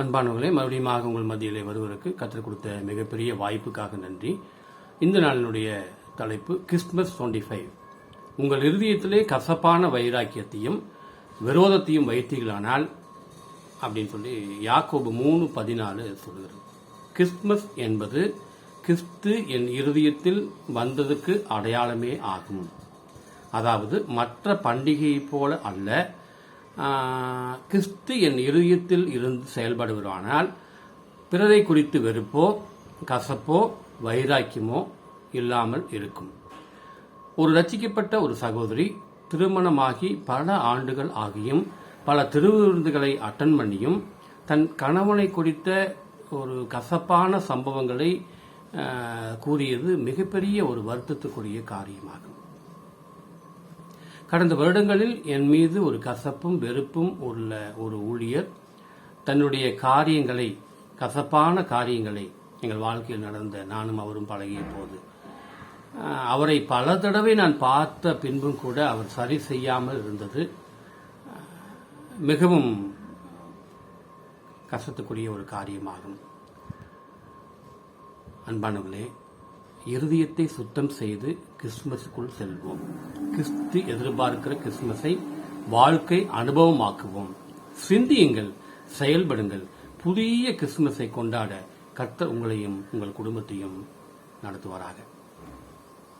அன்பானவர்களே மறுபடியும் உங்கள் மத்தியிலே வருவதற்கு கற்றுக் கொடுத்த மிகப்பெரிய வாய்ப்புக்காக நன்றி. இந்த நாளினுடைய தலைப்பு கிறிஸ்துமஸ் டுவெண்ட்டி ஃபைவ். உங்கள் இருதயத்திலே கசப்பான வைராக்கியத்தையும் விரோதத்தையும் வைத்தீர்களானால் அப்படின்னு சொல்லி யாக்கோபு மூணு பதினாலு சொல்கிறது கிறிஸ்துமஸ் என்பது கிறிஸ்து என் இருதயத்தில் வந்ததுக்கு அடையாளமே ஆகும். அதாவது மற்ற பண்டிகையைப் போல அல்ல கிறிஸ்து என் இருதயத்தில் இருந்து செயல்படுவதானால் பிறரை குறித்து வெறுப்போ கசப்போ வைராக்கியமோ இல்லாமல் இருக்கும். ஒரு ரட்சிக்கப்பட்ட ஒரு சகோதரி திருமணமாகி பல ஆண்டுகள் ஆகியும் பல திருவிருந்துகளை அட்டன் பண்ணியும் தன் கணவனை குறித்த ஒரு கசப்பான சம்பவங்களை கூறியது மிகப்பெரிய ஒரு வருத்தத்துக்குரிய காரியமாகும். கடந்த வருடங்களில் என் மீது ஒரு கசப்பும் வெறுப்பும் உள்ள ஒரு ஊழியர் தன்னுடைய காரியங்களை கசப்பான காரியங்களை எங்கள் வாழ்க்கையில் நடந்த நானும் அவரும் பழகிய போது. அவரை பல தடவை நான் பார்த்த பின்பும் கூட அவர் சரி செய்யாமல் இருந்தது. மிகவும் கசத்துக்குரிய ஒரு காரியமாகும். அன்பானவர்களே இருதயத்தை சுத்தம் செய்து கிறிஸ்துமஸுக்குள் செல்வோம். கிறிஸ்து எதிர்பார்க்கிற கிறிஸ்துமஸை வாழ்க்கை அனுபவமாக்குவோம். சிந்தியுங்கள் செயல்படுங்கள். புதிய கிறிஸ்துமஸை கொண்டாட கர்த்தர் உங்களையும் உங்கள் குடும்பத்தையும் நடத்துவாராக.